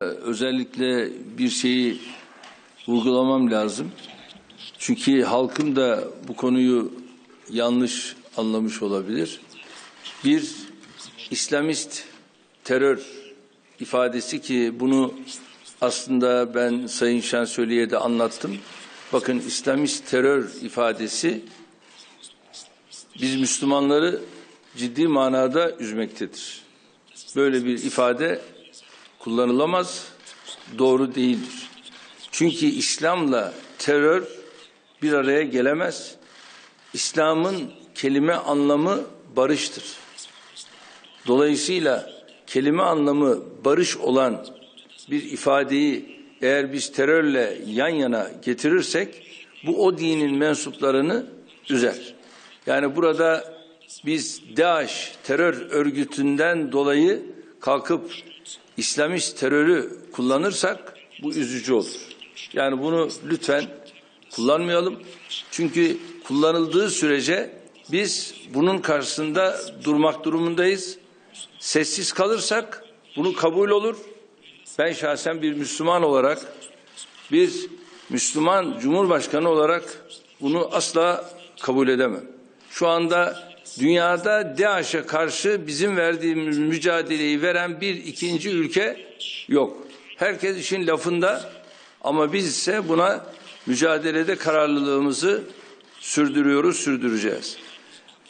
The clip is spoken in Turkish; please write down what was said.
Özellikle bir şeyi vurgulamam lazım. Çünkü halkım da bu konuyu yanlış anlamış olabilir. Bir İslamist terör ifadesi ki bunu aslında ben Sayın Şansölye'ye de anlattım. Bakın İslamist terör ifadesi biz Müslümanları ciddi manada üzmektedir. Böyle bir ifade kullanılamaz, doğru değildir. Çünkü İslam'la terör bir araya gelemez. İslam'ın kelime anlamı barıştır. Dolayısıyla kelime anlamı barış olan bir ifadeyi eğer biz terörle yan yana getirirsek bu o dinin mensuplarını üzer. Yani burada biz DAEŞ terör örgütünden dolayı kalkıp İslamist terörü kullanırsak bu üzücü olur. Yani bunu lütfen kullanmayalım. Çünkü kullanıldığı sürece biz bunun karşısında durmak durumundayız. Sessiz kalırsak bunu kabul olur. Ben şahsen bir Müslüman olarak bir Müslüman Cumhurbaşkanı olarak bunu asla kabul edemem. Şu anda dünyada DAEŞ'e karşı bizim verdiğimiz mücadeleyi veren bir ikinci ülke yok. Herkes işin lafında ama biz ise buna mücadelede kararlılığımızı sürdürüyoruz, sürdüreceğiz.